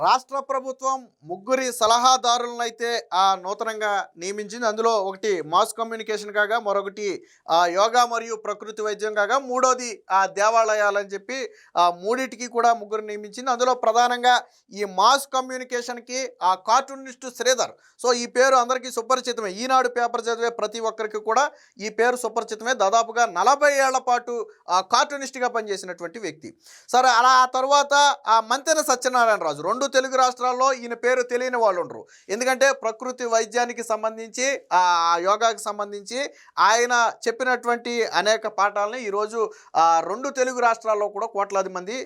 రాష్ట్ర ప్రభుత్వం ముగ్గురి సలహాదారులను అయితే ఆ నూతనంగా నియమించింది. అందులో ఒకటి మాస్ కమ్యూనికేషన్ కాగా మరొకటి ఆ యోగా మరియు ప్రకృతి వైద్యం కాగా మూడోది ఆ దేవాలయాలని చెప్పి ఆ మూడిటికి కూడా ముగ్గురు నియమించింది. అందులో ప్రధానంగా ఈ మాస్ కమ్యూనికేషన్కి ఆ కార్టూనిస్ట్ శ్రీధర్. సో ఈ పేరు అందరికీ సుపరిచితమే. ఈనాడు పేపర్ చదివే ప్రతి ఒక్కరికి కూడా ఈ పేరు సుపరిచితమే. దాదాపుగా నలభై ఏళ్ళ పాటు ఆ కార్టూనిస్ట్గా పనిచేసినటువంటి వ్యక్తి. సరే అలా ఆ తర్వాత ఆ మంతెన సత్యనారాయణ రాజు రెండు తెలుగు రాష్ట్రాల్లో ఈయన పేరు తెలియని వాళ్ళు ఉండరు. ఎందుకంటే ప్రకృతి వైద్యానికి సంబంధించి ఆ యోగాకి సంబంధించి ఆయన చెప్పినటువంటి అనేక పాఠాలని ఈరోజు రెండు తెలుగు రాష్ట్రాల్లో కూడా కోట్లాది మంది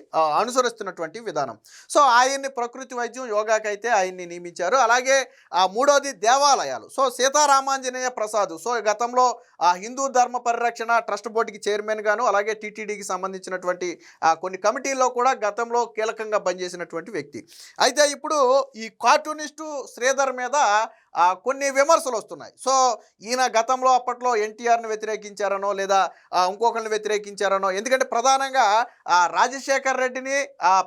అనుసరిస్తున్నటువంటి విధానం. సో ఆయన్ని ప్రకృతి వైద్యం యోగాకి అయితే ఆయన్ని నియమించారు. అలాగే ఆ మూడోది దేవాలయాలు. సో సీతారామాంజనేయ ప్రసాద్. సో గతంలో ఆ హిందూ ధర్మ పరిరక్షణ ట్రస్ట్ బోర్డుకి చైర్మన్ గాను అలాగే టీటీడీకి సంబంధించినటువంటి కొన్ని కమిటీల్లో కూడా గతంలో కీలకంగా పనిచేసినటువంటి వ్యక్తి. అయితే ఇప్పుడు ఈ కార్టూనిస్టు శ్రీధర్ మీద కొన్ని విమర్శలు వస్తున్నాయి. సో ఈయన గతంలో అప్పట్లో ఎన్టీఆర్ని వ్యతిరేకించారనో లేదా ఇంకొకరిని వ్యతిరేకించారనో ఎందుకంటే ప్రధానంగా రాజశేఖర్ రెడ్డిని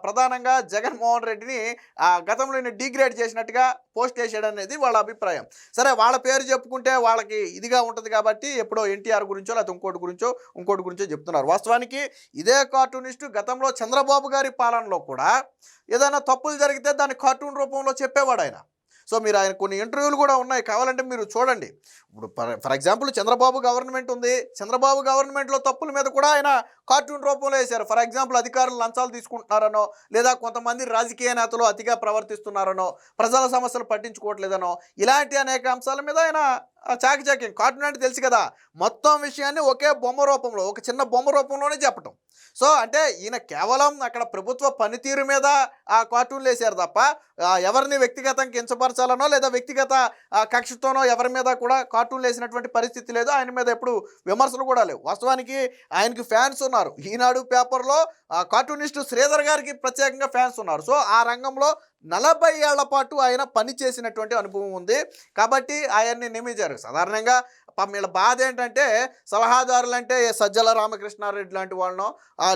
ప్రధానంగా జగన్మోహన్ రెడ్డిని ఆ, గతంలో ఈయన డిగ్రేడ్ చేసినట్టుగా పోస్ట్ చేశాడనేది వాళ్ళ అభిప్రాయం. సరే వాళ్ళ పేరు చెప్పుకుంటే వాళ్ళకి ఇదిగా ఉంటుంది కాబట్టి ఎప్పుడో ఎన్టీఆర్ గురించో లేకపోతే ఇంకోటి గురించో ఇంకోటి గురించో చెప్తున్నారు. వాస్తవానికి ఇదే కార్టూనిస్టు గతంలో చంద్రబాబు గారి పాలనలో కూడా ఏదైనా తప్పులు జరిగితే దాన్ని కార్టూన్ రూపంలో చెప్పేవాడు ఆయన. సో మీరు ఆయన కొన్ని ఇంటర్వ్యూలు కూడా ఉన్నాయి. కావాలంటే మీరు చూడండి. ఇప్పుడు for for example Chandrababu government ఉంది. చంద్రబాబు గవర్నమెంట్లో తప్పుల మీద కూడా ఆయన కార్టూన్ రూపంలో వేశారు. ఫర్ ఎగ్జాంపుల్ అధికారులు లంచాలు తీసుకుంటున్నారనో లేదా కొంతమంది రాజకీయ నేతలు అతిగా ప్రవర్తిస్తున్నారనో ప్రజల సమస్యలు పట్టించుకోవట్లేదనో ఇలాంటి అనేక అంశాల మీద ఆయన చాకచక్యం కార్టూన్ అంటే తెలుసు కదా. మొత్తం విషయాన్ని ఒకే బొమ్మ రూపంలో ఒక చిన్న బొమ్మ రూపంలోనే చెప్పటం. సో అంటే ఈయన కేవలం అక్కడ ప్రభుత్వ పనితీరు మీద ఆ కార్టూన్లు వేశారు తప్ప ఎవరిని వ్యక్తిగతం కించపరచాలనో లేదా వ్యక్తిగత కక్షతోనో ఎవరి మీద కూడా కార్టూన్లు వేసినటువంటి పరిస్థితి లేదు. ఆయన మీద ఎప్పుడు విమర్శలు కూడా లేవు. వాస్తవానికి ఆయనకి ఫ్యాన్స్ ఉన్నారు. ఈనాడు పేపర్లో కార్టూనిస్టు శ్రీధర్ గారికి ప్రత్యేకంగా ఫ్యాన్స్ ఉన్నారు. సో ఆ రంగంలో నలభై ఏళ్ళ పాటు ఆయన పని చేసినటువంటి అనుభవం ఉంది. కాబట్టి ఆయన్ని నియమించారు. సాధారణంగా వీళ్ళ బాధ ఏంటంటే సలహాదారులు అంటే సజ్జల రామకృష్ణారెడ్డి లాంటి వాళ్ళనో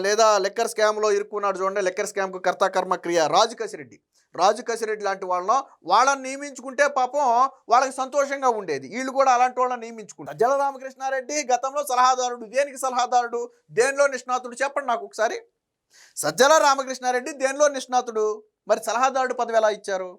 లేదా లెక్కర్ స్కామ్లో ఇరుక్కున్నాడు చూడండి లెక్కర్ స్కామ్కు కర్త కర్మ క్రియ రాజు కసిరెడ్డి. రాజు కసిరెడ్డి లాంటి వాళ్ళనో వాళ్ళని నియమించుకుంటే పాపం వాళ్ళకి సంతోషంగా ఉండేది. వీళ్ళు కూడా అలాంటి వాళ్ళని నియమించుకుంటారు. సజ్జల రామకృష్ణారెడ్డి గతంలో సలహాదారుడు. దేనికి సలహాదారుడు? దేనిలో నిష్ణాతుడు? చెప్పండి నాకు ఒకసారి. సజ్జల రామకృష్ణారెడ్డి దేనిలో నిష్ణాతుడు? మరి సలహాదారుడు పదవి ఎలా ఇచ్చారు?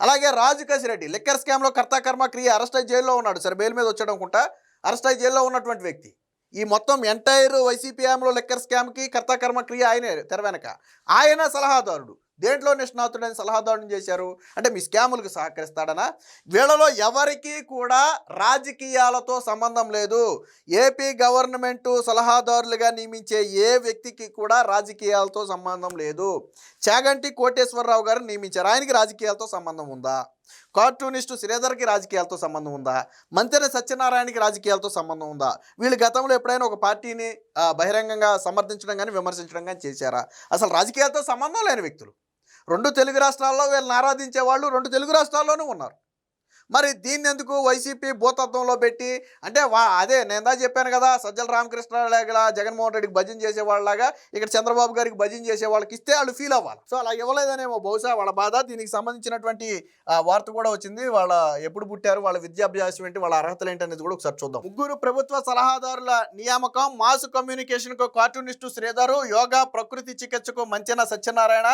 అలాగే రాజు కసిరెడ్డి లిక్కర్ స్కామ్లో కర్తాకర్మ క్రియ అరెస్ట్ అయి జైల్లో ఉన్నాడు. సరే బెయిల్ మీద వచ్చాడు అనుకుంటా అరెస్ట్ అయి జైల్లో ఉన్నటువంటి వ్యక్తి. ఈ మొత్తం ఎంటైర్ వైసీపీ ఆమెలో లెక్కర్ స్కామ్కి కర్తాకర్మ క్రియ ఆయనే తెర వెనక. ఆయన సలహాదారుడు. దేంట్లో నిష్ణాతుడని సలహాదారుని చేశారు? అంటే మీ స్కాములకు సహకరిస్తాడనా? వీళ్ళలో ఎవరికీ కూడా రాజకీయాలతో సంబంధం లేదు. ఏపీ గవర్నమెంట్ సలహాదారులుగా నియమించే ఏ వ్యక్తికి కూడా రాజకీయాలతో సంబంధం లేదు. చాగంటి కోటేశ్వరరావు గారు నియమించారు. ఆయనకి రాజకీయాలతో సంబంధం ఉందా? కార్టూనిస్టు శ్రీధర్కి రాజకీయాలతో సంబంధం ఉందా? మంతెన సత్యనారాయణకి రాజకీయాలతో సంబంధం ఉందా? వీళ్ళు గతంలో ఎప్పుడైనా ఒక పార్టీని బహిరంగంగా సమర్థించడం కానీ విమర్శించడం కానీ చేశారా? అసలు రాజకీయాలతో సంబంధం లేని వ్యక్తులు. రెండు తెలుగు రాష్ట్రాల్లో వీళ్ళని ఆరాధించే వాళ్ళు రెండు తెలుగు రాష్ట్రాల్లోనూ ఉన్నారు. మరి దీన్ని ఎందుకు వైసీపీ భూతత్వంలో పెట్టి అంటే వా అదే నేను చెప్పాను కదా సజ్జల రామకృష్ణలాగా జగన్మోహన్ రెడ్డికి భజన చేసే వాళ్ళలాగా ఇక్కడ చంద్రబాబు గారికి భజన చేసే వాళ్ళకి ఇస్తే వాళ్ళు ఫీల్ అవ్వాలి. సో అలా ఇవ్వలేదనేమో బహుశా వాళ్ళ బాధ. దీనికి సంబంధించినటువంటి వార్త కూడా వచ్చింది. వాళ్ళ ఎప్పుడు పుట్టారు వాళ్ళ విద్యాభ్యాసం ఏంటి వాళ్ళ అర్హతలు ఏంటి అనేది కూడా ఒకసారి చూద్దాం. ముగ్గురు ప్రభుత్వ సలహాదారుల నియామకం మాస్ కమ్యూనికేషన్కు కార్టూనిస్టు శ్రీధరు యోగా ప్రకృతి చికిత్సకు మంచిన సత్యనారాయణ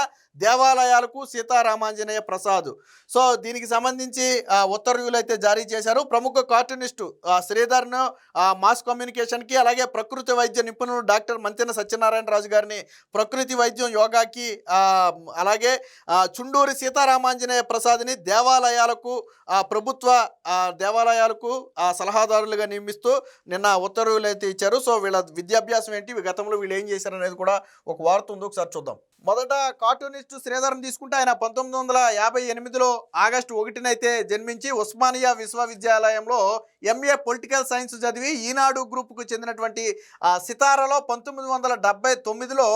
దేవాలయాలకు సీతారామాంజనేయ ప్రసాద్. సో దీనికి సంబంధించి ఉత్తర ఉత్తర్వులు అయితే జారీ చేశారు. ప్రముఖ కార్టూనిస్టు శ్రీధర్ను మాస్ కమ్యూనికేషన్కి అలాగే ప్రకృతి వైద్య నిపుణులు డాక్టర్ మంతెన సత్యనారాయణ రాజు గారిని ప్రకృతి వైద్యం యోగాకి అలాగే చుండూరి సీతారామాంజనేయ ప్రసాద్ని దేవాలయాలకు ప్రభుత్వ దేవాలయాలకు ఆ, సలహాదారులుగా నియమిస్తూ నిన్న ఉత్తర్వులు అయితే ఇచ్చారు. సో వీళ్ళ విద్యాభ్యాసం ఏంటి? గతంలో వీళ్ళు ఏం చేశారు అనేది కూడా ఒక వార్త ఉంది. ఒకసారి చూద్దాం. మొదట కార్టూనిస్ట్ శ్రీధర్ని తీసుకుంటే ఆయన పంతొమ్మిది వందల యాభై ఎనిమిదిలో ఆగస్టు ఒకటినైతే జన్మించి ఉస్మానియా విశ్వవిద్యాలయంలో ఎంఏ పొలిటికల్ సైన్స్ చదివి ఈనాడు గ్రూప్కు చెందినటువంటి ఆ, సితారాలో పంతొమ్మిది వందల డెబ్బై తొమ్మిదిలో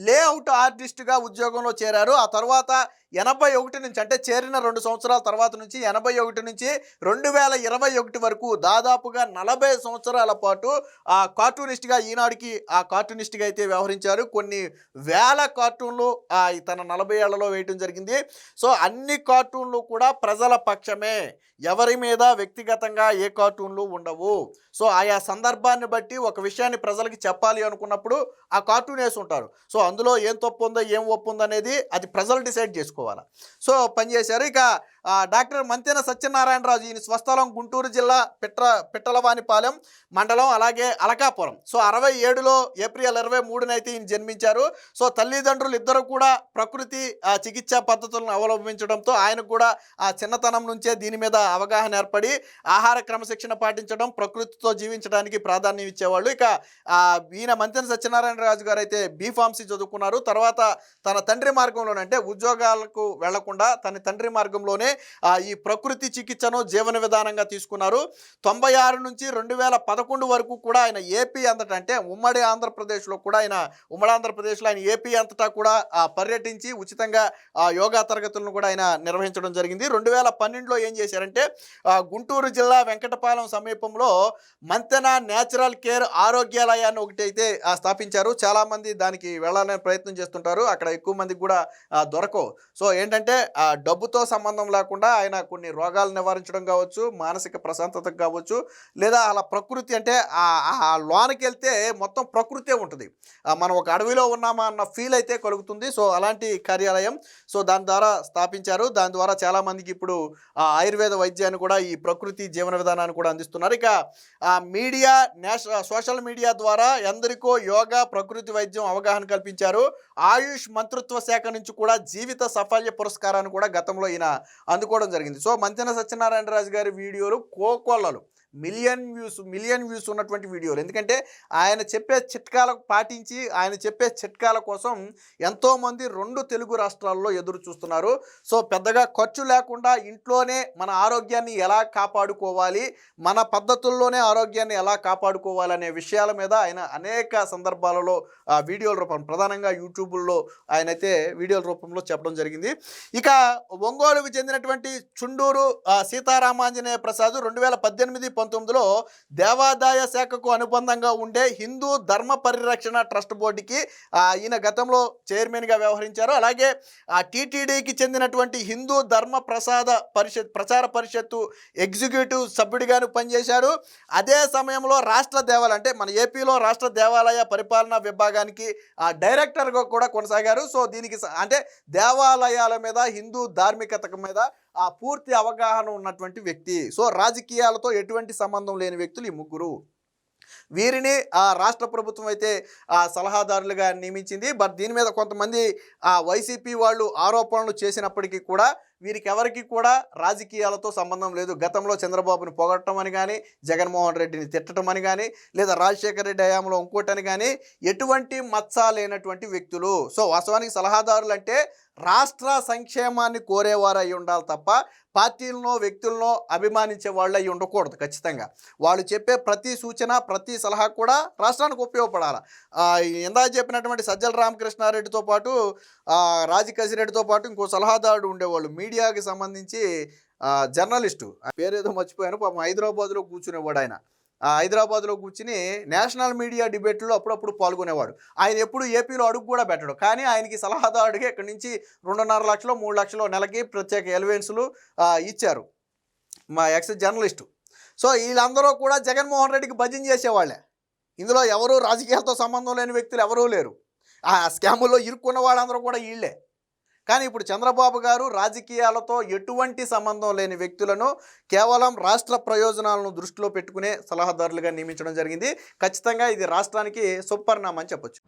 లేఅవుట్ ఆర్టిస్ట్గా ఉద్యోగంలో చేరారు. ఆ తర్వాత ఎనభై ఒకటి నుంచి అంటే చేరిన రెండు సంవత్సరాల తర్వాత నుంచి ఎనభై ఒకటి నుంచి రెండు వేల ఇరవై ఒకటి వరకు దాదాపుగా నలభై సంవత్సరాల పాటు ఆ కార్టూనిస్ట్గా ఈనాడుకి ఆ కార్టూనిస్ట్గా అయితే వ్యవహరించారు. కొన్ని వేల కార్టూన్లు ఆ, తన నలభై ఏళ్ళలో వేయటం జరిగింది. సో అన్ని కార్టూన్లు కూడా ప్రజల పక్షమే. ఎవరి మీద వ్యక్తిగతంగా ఏ కార్టూన్లు ఉండవు. సో ఆయా సందర్భాన్ని బట్టి ఒక విషయాన్ని ప్రజలకి చెప్పాలి అనుకున్నప్పుడు ఆ కార్టూన్ వేసి ఉంటారు సో అందులో ఏం తప్పు ఉందో ఏం ఒప్పు ఉందనేది అనేది అది ప్రజలు డిసైడ్ చేసుకోవాలి సో పనిచేశారు ఇక డాక్టర్ మంతెన సత్యనారాయణరాజు ఈయన స్వస్థలం గుంటూరు జిల్లా పిట్ర పిట్టలవానిపాలెం మండలం అలాగే అలకాపురం. సో అరవై ఏడులో ఏప్రిల్ ఇరవై మూడునైతే ఈయన జన్మించారు. సో తల్లిదండ్రులు ఇద్దరు కూడా ప్రకృతి ఆ, చికిత్సా పద్ధతులను అవలంబించడంతో ఆయన కూడా ఆ చిన్నతనం నుంచే దీని మీద అవగాహన ఏర్పడి ఆహార క్రమశిక్షణ పాటించడం ప్రకృతితో జీవించడానికి ప్రాధాన్యం ఇచ్చేవాళ్ళు. ఇక ఈయన మంతెన సత్యనారాయణ రాజు గారు అయితే బీఫార్మసీ చదువుకున్నారు. తర్వాత తన తండ్రి మార్గంలోనంటే ఉద్యోగాల వరకు వెళ్ళకుండా తన తండ్రి మార్గంలోనే ఈ ప్రకృతి చికిత్సను జీవన విధానంగా తీసుకున్నారు. తొంభై ఆరు నుంచి రెండు వేల పదకొండు వరకు కూడా ఆయన ఏపీ అంతటా అంటే ఉమ్మడి ఆంధ్రప్రదేశ్లో కూడా ఆయన ఉమ్మడి ఆంధ్రప్రదేశ్లో ఆయన ఏపీ అంతటా కూడా ఆ, పర్యటించి ఉచితంగా ఆ, యోగా తరగతులను కూడా ఆయన నిర్వహించడం జరిగింది. రెండు వేల పన్నెండులో ఏం చేశారంటే గుంటూరు జిల్లా వెంకటపాలెం సమీపంలో మంతెన నేచురల్ కేర్ ఆరోగ్యాలయాన్ని ఒకటి అయితే ఆ, స్థాపించారు. చాలామంది దానికి వెళ్ళాలనే ప్రయత్నం చేస్తుంటారు. అక్కడ ఎక్కువ మందికి కూడా దొరకవు. సో ఏంటంటే ఆ, డబ్బుతో సంబంధం లేకుండా ఆయన కొన్ని రోగాలు నివారించడం కావచ్చు మానసిక ప్రశాంతత కావచ్చు లేదా అలా ప్రకృతి అంటే ఆ ఆ లోనికి వెళ్తే మొత్తం ప్రకృతే ఉంటుంది. మనం ఒక అడవిలో ఉన్నామా అన్న ఫీల్ అయితే కలుగుతుంది. సో అలాంటి కార్యాలయం సో దాని ద్వారా స్థాపించారు. దాని ద్వారా చాలామందికి ఇప్పుడు ఆ, ఆయుర్వేద వైద్యాన్ని కూడా ఈ ప్రకృతి జీవన విధానాన్ని కూడా అందిస్తున్నారు. ఇక ఆ, మీడియా నేష సోషల్ మీడియా ద్వారా ఎందరికో యోగా ప్రకృతి వైద్యం అవగాహన కల్పించారు. ఆయుష్ మంత్రిత్వ శాఖ నుంచి కూడా జీవిత సాఫల్య పురస్కారాన్ని కూడా గతంలో ఈయన అందుకోవడం జరిగింది. సో మంతెన సత్యనారాయణ రాజు గారి వీడియోలు కోకొల్లలు. మిలియన్ వ్యూస్ మిలియన్ వ్యూస్ ఉన్నటువంటి వీడియోలు. ఎందుకంటే ఆయన చెప్పే చిట్కాలకు పాటించి ఆయన చెప్పే చిట్కాల కోసం ఎంతోమంది రెండు తెలుగు రాష్ట్రాల్లో ఎదురు చూస్తున్నారు. సో పెద్దగా ఖర్చు లేకుండా ఇంట్లోనే మన ఆరోగ్యాన్ని ఎలా కాపాడుకోవాలి మన పద్ధతుల్లోనే ఆరోగ్యాన్ని ఎలా కాపాడుకోవాలనే విషయాల మీద ఆయన అనేక సందర్భాలలో ఆ వీడియోల రూపం ప్రధానంగా యూట్యూబ్లో ఆయన అయితే వీడియోల రూపంలో చెప్పడం జరిగింది. ఇక ఒంగోలుకు చెందినటువంటి చుండూరు సీతారామాంజనేయ ప్రసాద్ రెండు వేల పద్దెనిమిది పంతొమ్మిదిలో దేవాదాయ శాఖకు అనుబంధంగా ఉండే హిందూ ధర్మ పరిరక్షణ ట్రస్ట్ బోర్డుకి ఈయన గతంలో చైర్మన్గా వ్యవహరించారు. అలాగే ఆ టీటీడీకి చెందినటువంటి హిందూ ధర్మ ప్రసాద పరిషత్ ప్రచార పరిషత్తు ఎగ్జిక్యూటివ్ సభ్యుడిగాను పనిచేశారు. అదే సమయంలో రాష్ట్ర దేవాలయం అంటే మన ఏపీలో రాష్ట్ర దేవాలయ పరిపాలనా విభాగానికి ఆ డైరెక్టర్గా కూడా కొనసాగారు. సో దీనికి అంటే దేవాలయాల మీద హిందూ ధార్మికత మీద ఆ పూర్తి అవగాహన ఉన్నటువంటి వ్యక్తి. సో రాజకీయాలతో ఎటువంటి సంబంధం లేని వ్యక్తులు ఈ ముగ్గురు. వీరిని ఆ రాష్ట్ర ప్రభుత్వం అయితే ఆ సలహాదారులుగా నియమించింది. బట్ దీని మీద కొంతమంది ఆ వైసీపీ వాళ్ళు ఆరోపణలు చేసినప్పటికీ కూడా వీరికి ఎవరికి కూడా రాజకీయాలతో సంబంధం లేదు. గతంలో చంద్రబాబుని పొగట్టడం అని కానీ జగన్మోహన్ రెడ్డిని తిట్టడం అని కానీ లేదా రాజశేఖర రెడ్డి హయాంలో ఇంకోటని కానీ ఎటువంటి మచ్చ లేనటువంటి వ్యక్తులు. సో వాస్తవానికి సలహాదారులు అంటే రాష్ట్ర సంక్షేమాన్ని కోరేవారు అయి ఉండాలి తప్ప పార్టీలను వ్యక్తులనో అభిమానించే వాళ్ళు అయి ఉండకూడదు ఖచ్చితంగా. వాళ్ళు చెప్పే ప్రతి సూచన ప్రతి సలహా కూడా రాష్ట్రానికి ఉపయోగపడాలి. ఇందా ఇందాక చెప్పినటువంటి సజ్జల రామకృష్ణారెడ్డితో పాటు రాజకసిరెడ్డితో పాటు ఇంకో సలహాదారుడు ఉండేవాళ్ళు మీ మీడియాకి సంబంధించి జర్నలిస్టు. ఆ పేరేదో మర్చిపోయాను పాపం హైదరాబాద్లో కూర్చునేవాడు ఆయన. హైదరాబాద్లో కూర్చుని నేషనల్ మీడియా డిబేట్లో అప్పుడప్పుడు పాల్గొనేవాడు. ఆయన ఎప్పుడు ఏపీలో అడుగు కూడా పెట్టడు. కానీ ఆయనకి సలహాదారుడిగా ఇక్కడి నుంచి రెండున్నర లక్షలు మూడు లక్షలు నెలకి ప్రత్యేక ఎలివెన్సులు ఇచ్చారు మా ఎక్స్ జర్నలిస్టు. సో వీళ్ళందరూ కూడా జగన్మోహన్ రెడ్డికి భజన చేసేవాళ్ళే. ఇందులో ఎవరు రాజకీయాలతో సంబంధం లేని వ్యక్తులు ఎవరూ లేరు. ఆ స్కాముల్లో ఇరుక్కున్న వాళ్ళందరూ కూడా వీళ్ళే. కానీ ఇప్పుడు చంద్రబాబు గారు రాజకీయాలతో ఎటువంటి సంబంధం లేని వ్యక్తులను కేవలం రాష్ట్ర ప్రయోజనాలను దృష్టిలో పెట్టుకునే సలహాదారులుగా నియమించడం జరిగింది. ఖచ్చితంగా ఇది రాష్ట్రానికి సుపరిణామం చెప్పొచ్చు.